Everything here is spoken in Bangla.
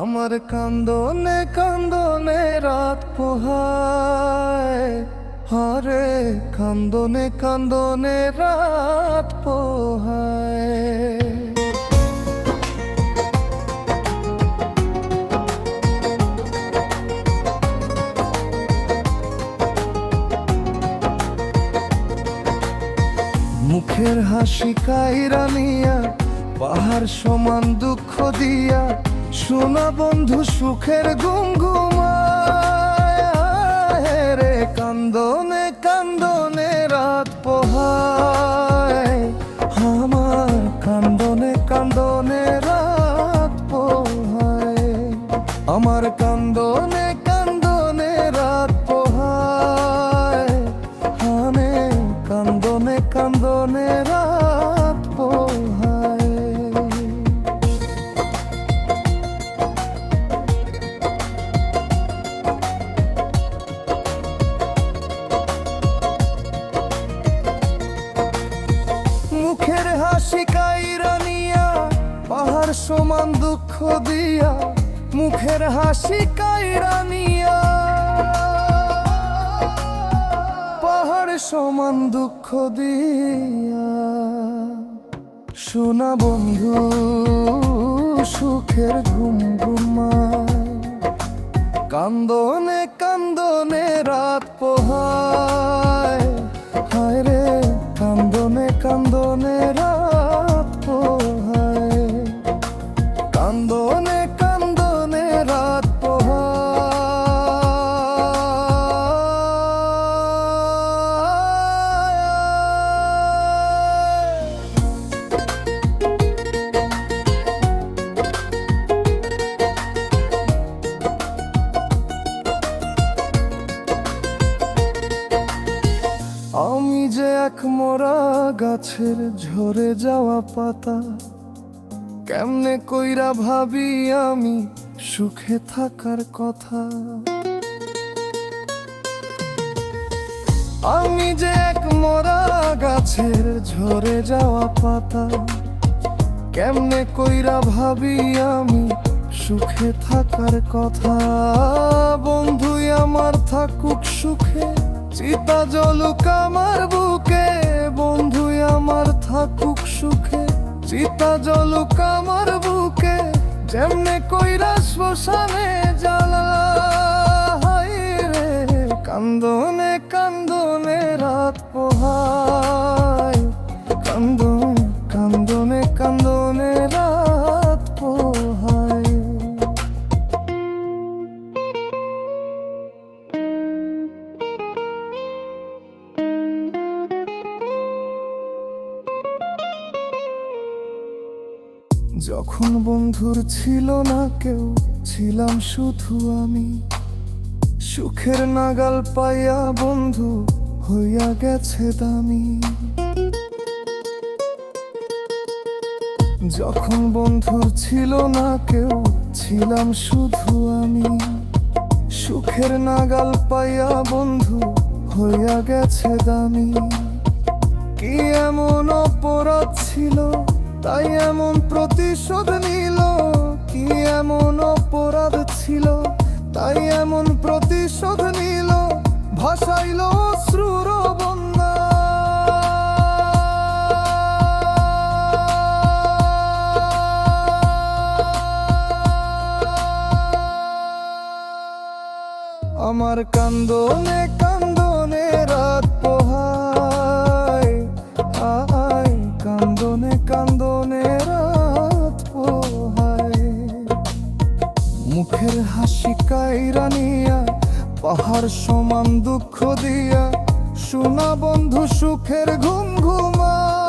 আমার কান্দনে কান্দনে রাত পোহায়। হরে কান্দনে কান্দনে রাত পোহায়। মুখের হাসি কাইরা নিয়া, পাহাড় সমান দুঃখ দিয়া, সোনা বন্ধু সুখের গুমগুমায় রে কান্দনে কান্দনে রাত পোহায়। আমার কান্দনে কান্দনে সমান দুঃখ দিয়া মুখের হাসি কাইরা নিয়া। পাহাড় সমান দুঃখ দিয়া সোনা বন্ধু, সুখের ঘুম ঘুমায় কান্দনে কান্দনে রাত পোহায়। হায় রে, কান্দনে কান্দনে রাত গাছের ঝরে যাওয়া পাতা। কেমনে কইরা ভাবি আমি সুখে থাকার কথা। আমি যে এক মোরা গাছের ঝরে যাওয়া পাতা, কেমনে কইরা ভাবি আমি সুখে থাকার কথা। বন্ধুই আমার থাকুক সুখে, চিতা জলুক আমার বুকে। চিতা জলুক আমার বুকে যেমনে কইরা শ্মশানে জ্বালা হায় রে কান্দনে কান্দনে রাত পোহায়। যখন বন্ধুর ছিল না কেউ, ছিলাম শুধু আমি। সুখের নাগাল পাইয়া বন্ধু হইয়া গেছে দামি। যখন বন্ধুর ছিল না কেউ, ছিলাম শুধু আমি। সুখের নাগাল পাইয়া বন্ধু হইয়া গেছে দামি। কি এমন অপরাধ ছিল তাই এমন প্রতিশোধ নিল, কি এমন অপরাধ ছিল? তাই এমন প্রতিশোধ নিল, ভাসাইল অশ্রুর আমার কান্দনে মুখের হাসি কাইরানিয়া পাহাড় সমান দুঃখ দিয়া সোনা বন্ধু সুখের ঘুম ঘুমায়।